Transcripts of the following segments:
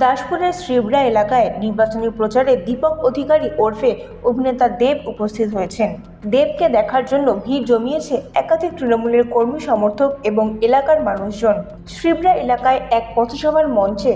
দাসপুরের শ্রীবরা এলাকায় নির্বাচনী প্রচারে দীপক অধিকারী ওরফে অভিনেতা দেব উপস্থিত হয়েছেন। দেবকে দেখার জন্য ভিড় জমিয়েছে একাধিক তৃণমূলের কর্মী সমর্থক এবং এলাকার মানুষজন। শ্রীবরা এলাকায় এক পথসভার মঞ্চে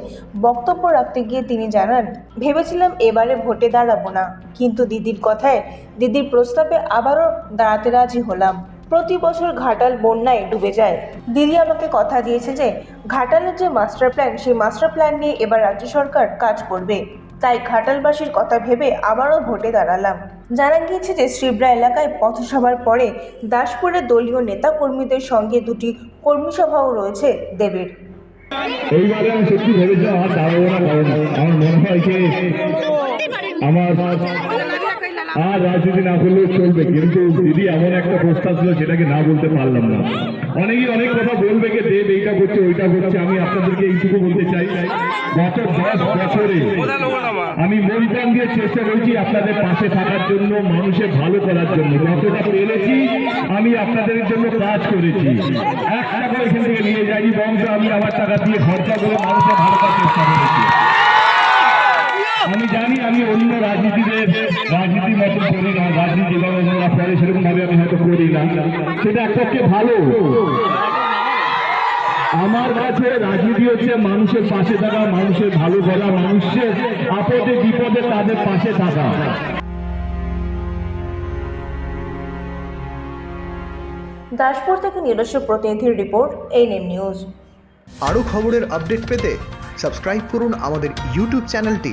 বক্তব্য রাখতে গিয়ে তিনি জানান, ভেবেছিলাম এবারে ভোটে দাঁড়াবো না। কিন্তু দিদির কথায় দিদির প্রস্তাবে আবারও দাঁড়াতে রাজি হলাম। প্রতি বছর ঘাটাল বন্যায় ডুবে যায়। দিদি আমাকে কথা দিয়েছে যে, ঘাটালের যে মাস্টার প্ল্যান, সেই মাস্টার প্ল্যান নিয়ে এবার রাজ্য সরকার কাজ করবে। তাই ঘাটালবাসীর কথা ভেবে আবারও ভোটে দাঁড়ালাম। জানা গিয়েছে যে, শ্রীবরা এলাকায় পথসভার পরে দাসপুরের দলীয় নেতা কর্মীদের সঙ্গে দুটি কর্মী সভাও রয়েছে দেবের। আমার আর রাজনীতি না করলেও চলবে, কিন্তু দিদি এমন একটা প্রস্তাব ছিল সেটাকে না বলতে পারলাম না। অনেকেই অনেক কথা বলবে যে দেব এইটা করছে, ওইটা করছে, আমি আপনাদেরকে এইটুকু বলতে চাই। গত দশ বছরে আমি মন প্রাণ দিয়ে চেষ্টা করেছি আপনাদের পাশে থাকার জন্য মানুষের ভালো করার জন্য। যতটা পেরেছি, আমি আপনাদের জন্য কাজ করেছি। এক টাকা এখান থেকে নিয়ে যাইনি, বরঞ্চ আমি আমার টাকা দিয়ে খরচা করে মানুষের ভালো করার চেষ্টা করেছি। আমি অন্য রাজনীতিদের রাজনীতির মতো করি না রাজনীতি যেভাবে অন্যরা করে সেরকম ভাবে আমি হয়তো করি না। সেটা এক পক্ষে ভালো। আমার কাছে রাজনীতি হচ্ছে মানুষের পাশে থাকা মানুষের ভালো করা মানুষের আপদে বিপদে তাদের পাশে থাকা। দাসপুর থেকে নিজস্ব প্রতিনিধির রিপোর্ট এই নেম নিউজ আরও খবরের আপডেট পেতে সাবস্ক্রাইব করুন আমাদের ইউটিউব চ্যানেলটি।